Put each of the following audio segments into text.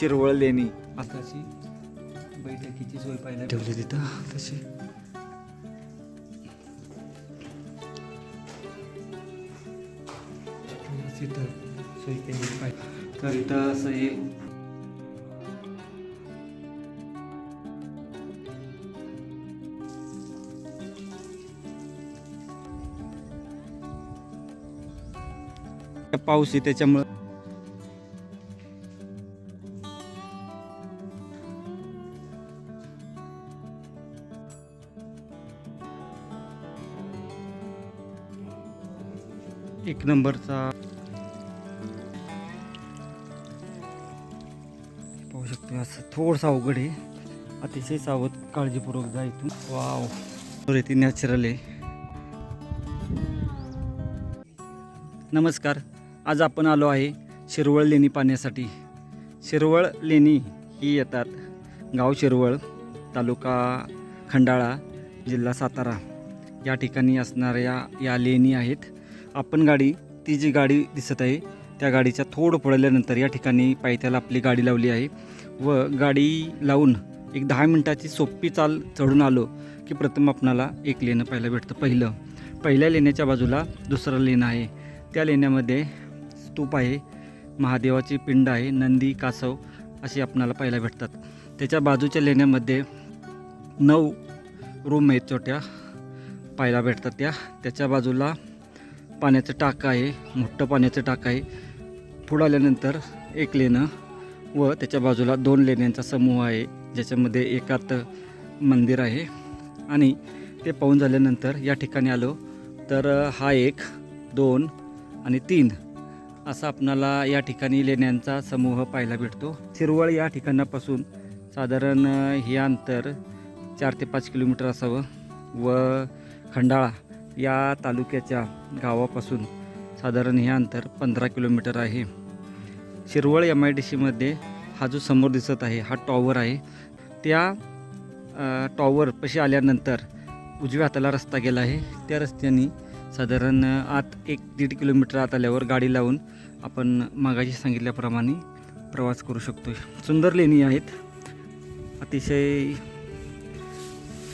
शिरवळ लेणी आताची बैठकीची सोय पाहिला ठेवली तिथं तशी तिथं सोय केलेली पाहिजे. तर इथं असं हे पाऊस आहे त्याच्यामुळं एक नंबरचा. पाहू शकतो असं थोडंसं अवघड आहे. अतिशय सावध काळजीपूर्वक जा इथून. वाव. ती नॅचरल आहे. नमस्कार. आज आपण आलो आहे शिरवळ लेणी पाहण्यासाठी. शिरवळ लेणी ही येतात गाव शिरवळ तालुका खंडाळा जिल्हा सातारा. या ठिकाणी असणाऱ्या या लेणी आहेत. आपण गाडी ती जी गाडी दिसत आहे त्या गाडीच्या थोडं पडल्यानंतर या ठिकाणी पायथ्याला आपली गाडी लावली आहे. व गाडी लावून एक दहा मिनटाची सोपी चाल चढून आलो की प्रथम आपणाला एक लेणं पाहायला भेटतं. पहिलं पहिल्या लेण्याच्या बाजूला दुसरं लेणं आहे. त्या लेण्यामध्ये स्तूप आहे महादेवाची पिंड आहे नंदी कासव अशी आपणाला पाहायला भेटतात. त्याच्या बाजूच्या लेण्यामध्ये नऊ रूम आहेत छोट्या पाहायला भेटतात त्या. त्याच्या बाजूला पाण्याचं टाकं आहे मोठं पाण्याचं टाकं आहे. पुढं आल्यानंतर एक लेणं व त्याच्या बाजूला दोन लेण्यांचा समूह आहे ज्याच्यामध्ये एकात मंदिर आहे. आणि ते पाहून झाल्यानंतर या ठिकाणी आलो तर हा एक दोन आणि तीन असा आपणाला या ठिकाणी लेण्यांचा समूह पाहायला भेटतो. शिरवळ या ठिकाणापासून साधारण हे अंतर चार ते पाच किलोमीटर असावं व खंडाळा या तालुक्याच्या गावापासून साधारण हे अंतर पंधरा किलोमीटर आहे. शिरवळ एम आय डी सीमध्ये हा जो समोर दिसत आहे हा टॉवर आहे. त्या टॉवरपाशी टॉवर पशी आल्यानंतर उजव्या हाताला रस्ता गेला आहे. त्या रस्त्याने साधारण आत एक दीड किलोमीटर आत आल्यावर गाडी लावून आपण मागाशी सांगितल्याप्रमाणे प्रवास करू शकतो सुंदर लेणी आहेत. अतिशय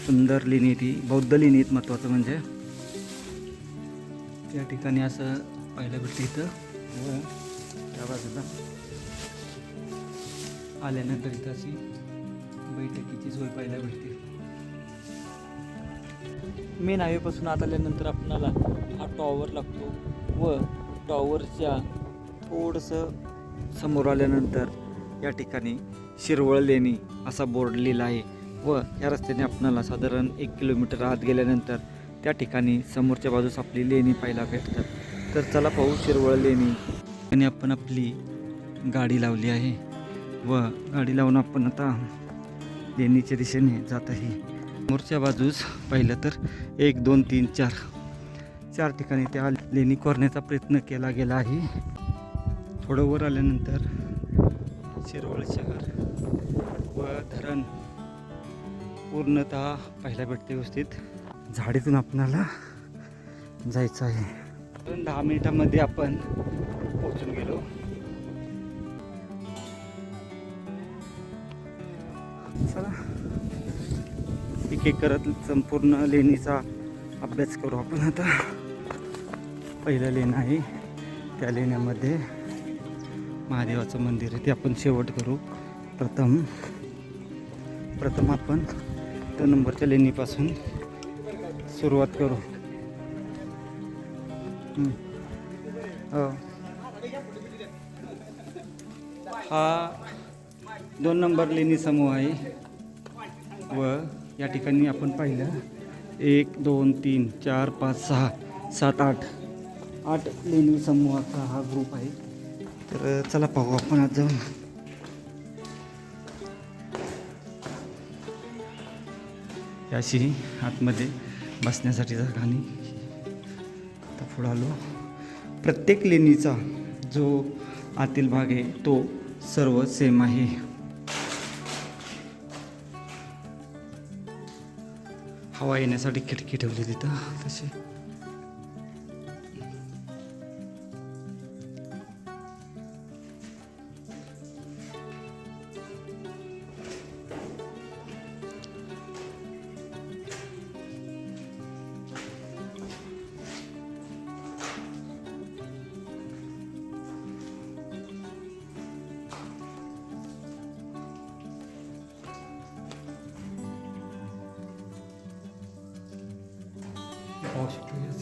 सुंदर लेणी ती बौद्ध लेणी आहेत महत्त्वाचं म्हणजे. त्या ठिकाणी असं पाहायला भेटतं इथं. व त्या बाजूला. आल्यानंतर इथं अशी बैठकीची सोय पाहायला भेटते. मेन हायवेपासून आत आल्यानंतर आपणाला हा टॉवर लागतो व टॉवरच्या थोडंसं समोर आल्यानंतर या ठिकाणी शिरवळ लेणी असा बोर्ड लिहिला आहे व या रस्त्याने आपणाला साधारण एक किलोमीटर आत गेल्यानंतर त्या ठिकाणी समोरच्या बाजूस आपली लेणी पाहायला भेटतात. तर चला पाहू शिरवळ लेणी. आणि आपण आपली गाडी लावली आहे व गाडी लावून आपण आता लेणीच्या दिशेने जात आहे. समोरच्या बाजूस पाहिलं तर एक दोन तीन चार चार ठिकाणी त्या लेणी कोरण्याचा प्रयत्न केला गेला आहे. थोडं वर आल्यानंतर शिरवळ शहर व धरण पूर्णतः पाहायला भेटते व्यवस्थित. झाडीतून आपणाला जायचं आहे. पण दहा मिनिटामध्ये आपण पोहोचून गेलो. चला. एक एक करत संपूर्ण लेणीचा अभ्यास करू आपण आता. पहिलं लेण आहे त्या लेण्यामध्ये महादेवाचं मंदिर आहे ते आपण शेवट करू. प्रथम प्रथम आपण त्या नंबरच्या लेणीपासून सुरुवात करू. हो. हा दोन नंबर लेणी समूह आहे. व या ठिकाणी आपण पाहिलं. एक दोन तीन चार पाच सहा सात आठ. आठ लेणी समूहाचा हा ग्रुप आहे. तर चला पाहू आपण आज. जाऊन याशी आतमध्ये बसण्यासाठी जागा आणि आता पुढं आलो. प्रत्येक लेणीचा जो आतील भाग आहे तो सर्व सेम आहे. हवा येण्यासाठी खिडकी ठेवली तिथं. तशी.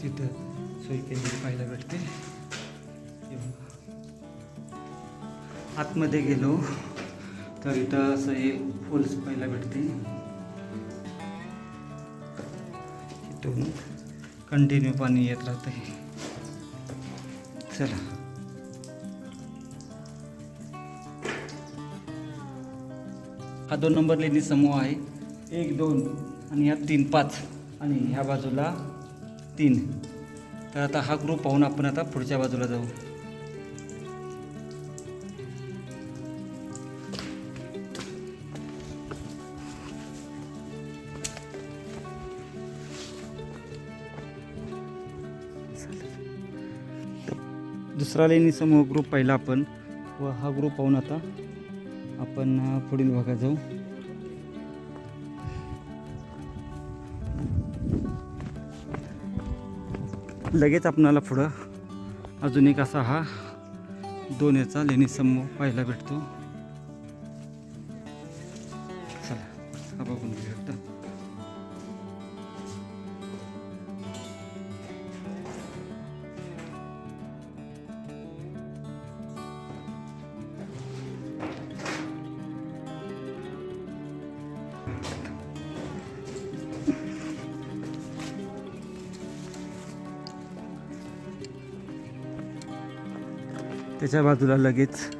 तिथं सोय केलेली पाहायला भेटते. आतमध्ये गेलो तर इथं असं हे फुल्स पाहायला भेटते. इथून कंटिन्यू पाणी येत राहते चला. हा दोन नंबर लेणी समूह आहे. एक दोन आणि ह्या तीन पाच. आणि ह्या बाजूला तीन तर आता हा ग्रुप पाहून आपण आता पुढच्या बाजूला जाऊ. दुसरा लेणी समूह ग्रुप पाहिला आपण. व हा ग्रुप पाहून आता आपण पुढील भागात जाऊ. लगेच आपणाला पुढं अजून एक असा हा दोन याचा पाहायला भेटतो. त्याच्या बाजूला लगेच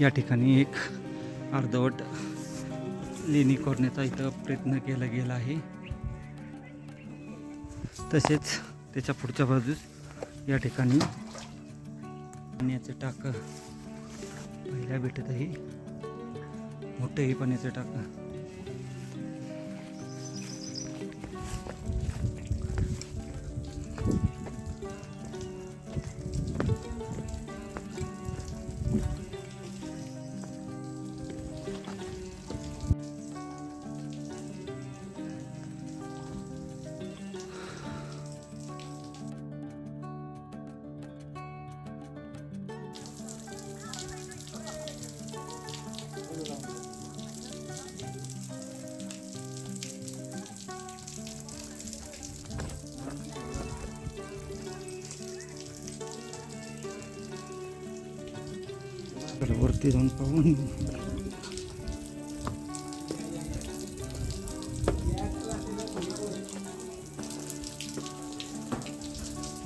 या ठिकाणी एक अर्धवट लेणी करण्याचा इथं प्रयत्न केला गेला आहे. तसेच त्याच्या पुढच्या बाजूस या ठिकाणी पाण्याचं टाकं. पाहायला भेटत आहे मोठंही पाण्याचं टाकं तर वरती जाऊन पाहून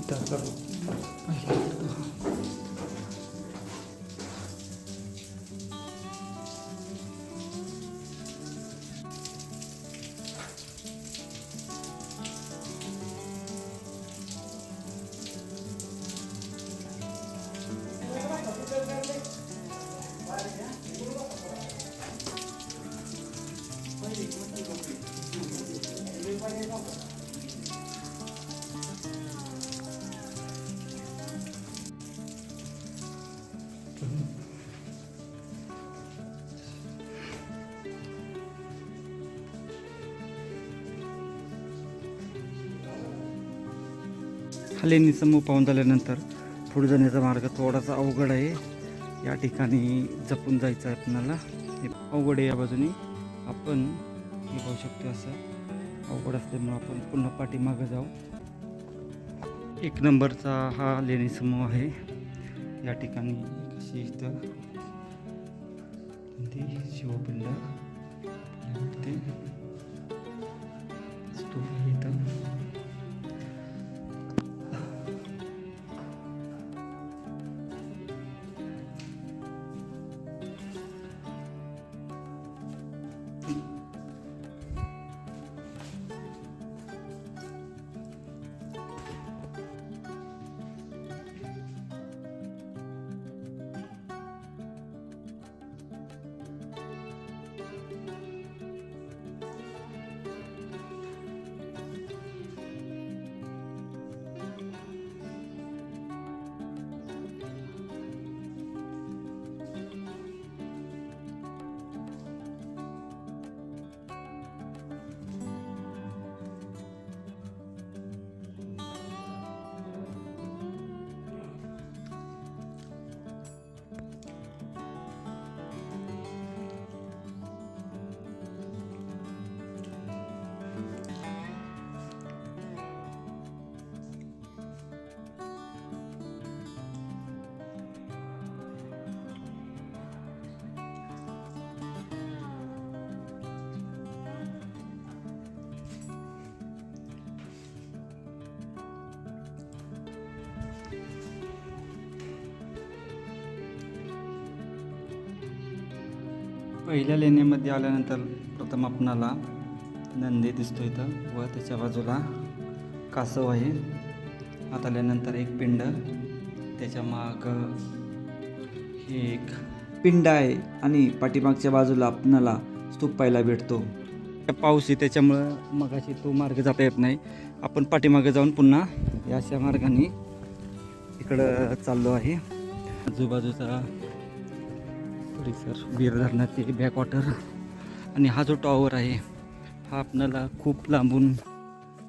इथं हा लेणी समूह पाहून झाल्यानंतर पुढे जाण्याचा मार्ग थोडासा अवघड आहे. या ठिकाणी जपून जायचं आहे आपणाला. हे अवघड आहे या बाजूने. आपण हे पाहू शकतो असं. अवघड असल्यामुळं आपण पुन्हा पाठीमागं जाऊ. एक नंबरचा हा लेणी समूह आहे. या ठिकाणी कशी इथं? शिवपिंड. ते स्तूप इथं. पहिल्या लेण्यामध्ये आल्यानंतर प्रथम आपणाला नंदी दिसतो इथं व त्याच्या बाजूला कासव आहे. आत आल्यानंतर एक पिंड त्याच्या माग हे एक पिंड आहे आणि पाठीमागच्या बाजूला आपणाला स्तूप पाहायला भेटतो. पाऊस आहे त्याच्यामुळं मगाशी तो मार्ग जाता येत नाही. आपण पाठीमागे जाऊन पुन्हा या अशा मार्गाने इकडं चाललो आहे. आजूबाजूचा परिसर बीर धरणाचे बॅकवॉटर आणि हा जो टॉवर आहे हा आपल्याला खूप लांबून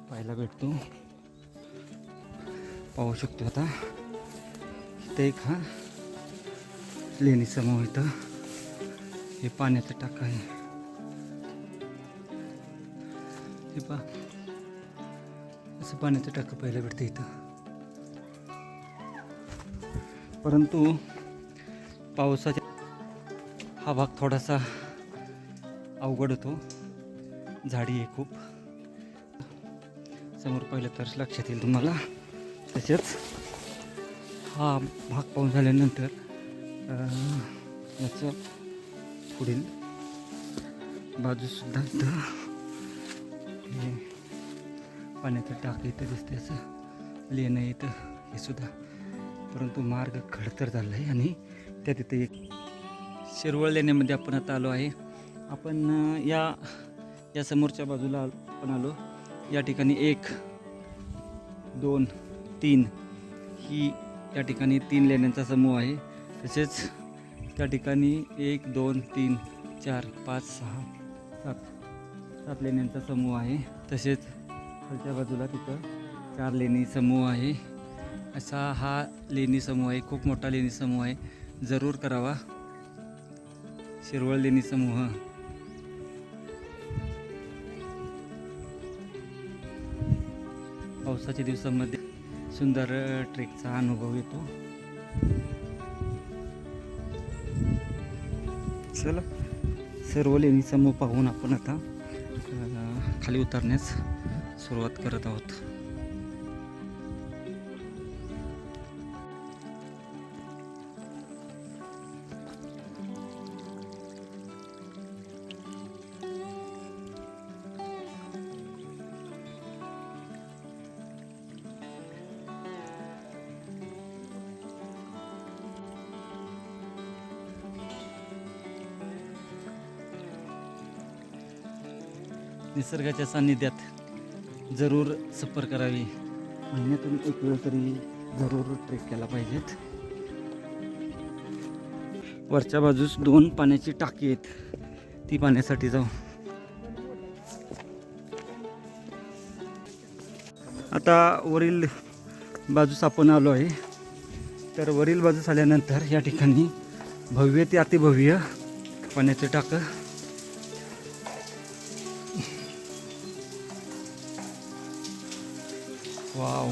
पाहायला भेटतो. पाहू शकतो आता. इथे एक हा लेणी समोर इथं. हे पाण्याचं टाक आहे. हे पा असं पाण्याचं टाकं पाहायला भेटतं इथं. परंतु पावसाच्या हा भाग थोडासा अवघड होतो. झाडी आहे खूप. समोर पाहिलं तर लक्षात येईल तुम्हाला. तसेच हा भाग पाहून झाल्यानंतर याचं पुढील बाजूसुद्धा इथं हे पाण्याचं टाक इथं दिसते असं. लेणं येतं हे सुद्धा. परंतु मार्ग खडतर झाला आहे आणि त्या तिथे एक शिरवळ लेण्यामध्ये आपण आता आलो आहे. आपण या या समोरच्या बाजूला आपण आलो. या ठिकाणी एक दोन तीन ही या ठिकाणी तीन लेण्यांचा समूह आहे. तसेच त्या ठिकाणी एक दोन तीन चार पाच सहा सात सात लेण्यांचा समूह आहे. तसेच खालच्या बाजूला तिथं चार लेणी समूह आहे. असा हा लेणी समूह आहे. खूप मोठा लेणी समूह आहे. जरूर करावा. शिरवळ लेणी समूह. पावसाच्या दिवसामध्ये सुंदर ट्रेकचा अनुभव येतो. चला सर्व लेणी समूह पाहून आपण आता खाली उतरण्यास सुरुवात करत आहोत. निसर्गाच्या सान्निध्यात जरूर सफर करावी. महिन्यातून एक वेळ तरी जरूर ट्रेक केला पाहिजेत. वरच्या बाजूस दोन पाण्याची टाकी आहेत. ती पाण्यासाठी जाऊ. आता वरील बाजूस आपण आलो आहे. तर वरील बाजूस आल्यानंतर या ठिकाणी भव्य ते अतिभव्य पाण्याचं टाकं वाव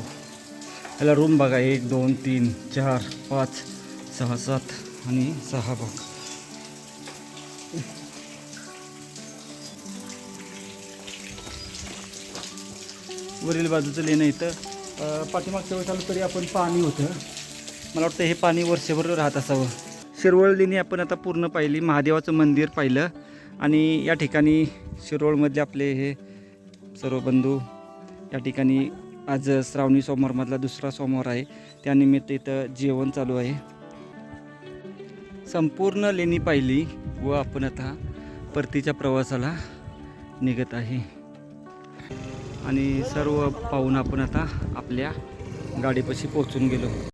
याला रूम बघा एक दोन तीन चार पाच सहा सात आणि सहा बघ. वरील बाजूचं लेणं इथं. पाठीमागच्या वेळेस आलो तरी आपण पाणी होतं. मला वाटतं हे पाणी वर्षभर राहत असावं. शिरवळ लेणी आपण आता पूर्ण पाहिली. महादेवाचं मंदिर पाहिलं. आणि या ठिकाणी शिरवळमधले आपले हे सर्व बंधू या ठिकाणी आज श्रावणी सोमवारमधला दुसरा सोमवार आहे. त्यानिमित्त इथं जेवण चालू आहे. संपूर्ण लेणी पाहिली व आपण आता परतीच्या प्रवासाला निघत आहे. आणि सर्व पाहून आपण आता आपल्या गाडीपाशी पोहोचून गेलो.